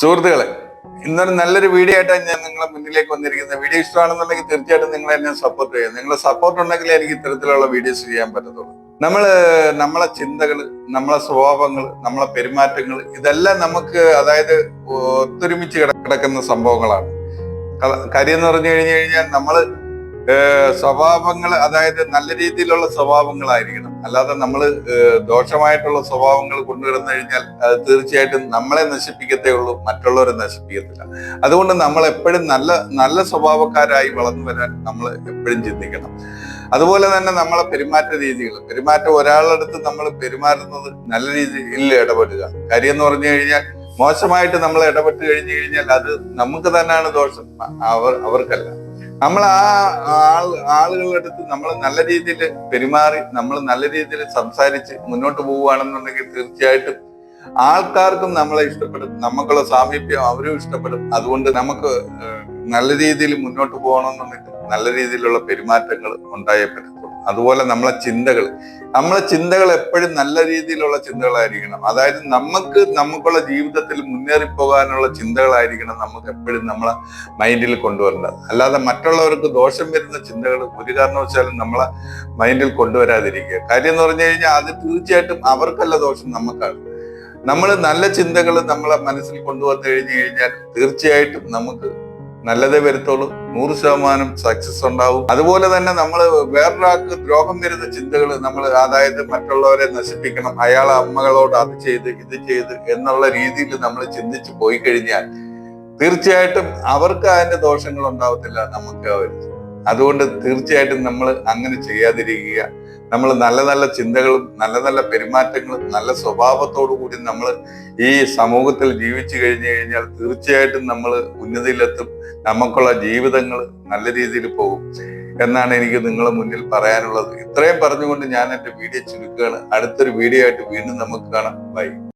സുഹൃത്തുക്കളെ ഇന്നൊരു നല്ലൊരു വീഡിയോ ആയിട്ടാണ് ഞാൻ നിങ്ങളെ മുന്നിലേക്ക് വന്നിരിക്കുന്നത്. വീഡിയോ ഇഷ്ടമാണെന്നുണ്ടെങ്കിൽ തീർച്ചയായിട്ടും നിങ്ങൾ എന്നെ സപ്പോർട്ട് ചെയ്യുക. നിങ്ങളെ സപ്പോർട്ട് ഉണ്ടെങ്കിൽ എനിക്ക് ഇത്തരത്തിലുള്ള വീഡിയോസ് ചെയ്യാൻ പറ്റത്തുള്ളൂ. നമ്മൾ നമ്മളെ ചിന്തകൾ നമ്മളെ സ്വഭാവങ്ങൾ നമ്മളെ പെരുമാറ്റങ്ങൾ ഇതെല്ലാം നമുക്ക് അതായത് ഒത്തൊരുമിച്ച് കിടക്കുന്ന സംഭവങ്ങളാണ്. കാര്യം എന്ന് പറഞ്ഞു കഴിഞ്ഞു കഴിഞ്ഞാൽ നമ്മൾ സ്വഭാവങ്ങൾ അതായത് നല്ല രീതിയിലുള്ള സ്വഭാവങ്ങളായിരിക്കണം. അല്ലാതെ നമ്മൾ ദോഷമായിട്ടുള്ള സ്വഭാവങ്ങൾ കൊണ്ടുവരുന്നു കഴിഞ്ഞാൽ അത് തീർച്ചയായിട്ടും നമ്മളെ നശിപ്പിക്കത്തേ ഉള്ളൂ മറ്റുള്ളവരെ നശിപ്പിക്കത്തില്ല. അതുകൊണ്ട് നമ്മൾ എപ്പോഴും നല്ല നല്ല സ്വഭാവക്കാരായി വളർന്നു വരാൻ നമ്മൾ എപ്പോഴും ചിന്തിക്കണം. അതുപോലെ തന്നെ നമ്മളെ പെരുമാറ്റ രീതികൾ. പെരുമാറ്റം അടുത്ത് നമ്മൾ പെരുമാറുന്നത് നല്ല രീതിയിൽ ഇടപെടുക. കാര്യം എന്ന് പറഞ്ഞു കഴിഞ്ഞാൽ മോശമായിട്ട് നമ്മൾ ഇടപെട്ട് കഴിഞ്ഞു കഴിഞ്ഞാൽ അത് നമുക്ക് തന്നെയാണ് ദോഷം. അവർ അവർക്കല്ല. നമ്മൾ ആ ആളുകളുടെ അടുത്ത് നമ്മൾ നല്ല രീതിയിൽ പെരുമാറി നമ്മൾ നല്ല രീതിയിൽ സംസാരിച്ച് മുന്നോട്ട് പോവുകയാണെന്നുണ്ടെങ്കിൽ തീർച്ചയായിട്ടും ആൾക്കാർക്കും നമ്മളെ ഇഷ്ടപ്പെടും നമുക്കുള്ള സാമീപ്യം അവരും ഇഷ്ടപ്പെടും. അതുകൊണ്ട് നമുക്ക് നല്ല രീതിയിൽ മുന്നോട്ട് പോകണമെന്നുണ്ടെങ്കിൽ നല്ല രീതിയിലുള്ള പെരുമാറ്റങ്ങൾ ഉണ്ടായേ പറ്റത്തുള്ളൂ. അതുപോലെ നമ്മളെ ചിന്തകൾ. നമ്മളെ ചിന്തകൾ എപ്പോഴും നല്ല രീതിയിലുള്ള ചിന്തകളായിരിക്കണം. അതായത് നമുക്ക് നമുക്കുള്ള ജീവിതത്തിൽ മുന്നേറി പോകാനുള്ള ചിന്തകളായിരിക്കണം നമുക്ക് എപ്പോഴും നമ്മളെ മൈൻഡിൽ കൊണ്ടുവരേണ്ടത്. അല്ലാതെ മറ്റുള്ളവർക്ക് ദോഷം വരുന്ന ചിന്തകൾ ഒരു കാരണവശാലും നമ്മളെ മൈൻഡിൽ കൊണ്ടുവരാതിരിക്കുക. കാര്യം എന്ന് പറഞ്ഞു കഴിഞ്ഞാൽ അത് തീർച്ചയായിട്ടും അവർക്കല്ല ദോഷം നമുക്കാണ്. നമ്മൾ നല്ല ചിന്തകൾ നമ്മളെ മനസ്സിൽ കൊണ്ടുവന്നു കഴിഞ്ഞു കഴിഞ്ഞാൽ തീർച്ചയായിട്ടും നമുക്ക് നല്ലതേ വരുത്തുള്ളൂ. നൂറ് ശതമാനം സക്സസ് ഉണ്ടാവും. അതുപോലെ തന്നെ നമ്മൾ വേറൊരാൾക്ക് ദ്രോഹം വരുന്ന ചിന്തകൾ നമ്മൾ അതായത് മറ്റുള്ളവരെ നശിപ്പിക്കണം അയാൾ അമ്മകളോട് അത് ചെയ്ത് ഇത് ചെയ്ത് എന്നുള്ള രീതിയിൽ നമ്മൾ ചിന്തിച്ച് പോയി കഴിഞ്ഞാൽ തീർച്ചയായിട്ടും അവർക്ക് അതിന്റെ ദോഷങ്ങൾ ഉണ്ടാവത്തില്ല നമുക്ക് അവർ അതുകൊണ്ട് തീർച്ചയായിട്ടും നമ്മൾ അങ്ങനെ ചെയ്യാതിരിക്കുക. നമ്മൾ നല്ല നല്ല ചിന്തകളും നല്ല നല്ല പെരുമാറ്റങ്ങളും നല്ല സ്വഭാവത്തോടു കൂടി നമ്മൾ ഈ സമൂഹത്തിൽ ജീവിച്ചു കഴിഞ്ഞു കഴിഞ്ഞാൽ തീർച്ചയായിട്ടും നമ്മൾ ഉന്നതിയിലെത്തും. നമുക്കുള്ള ജീവിതങ്ങൾ നല്ല രീതിയിൽ പോകും എന്നാണ് എനിക്ക് നിങ്ങളെ മുന്നിൽ പറയാനുള്ളത്. ഇത്രയും പറഞ്ഞുകൊണ്ട് ഞാൻ എന്റെ വീഡിയോ ചുരുക്കുകയാണ്. അടുത്തൊരു വീഡിയോ ആയിട്ട് വീണ്ടും നമുക്ക് കാണാം. ബൈ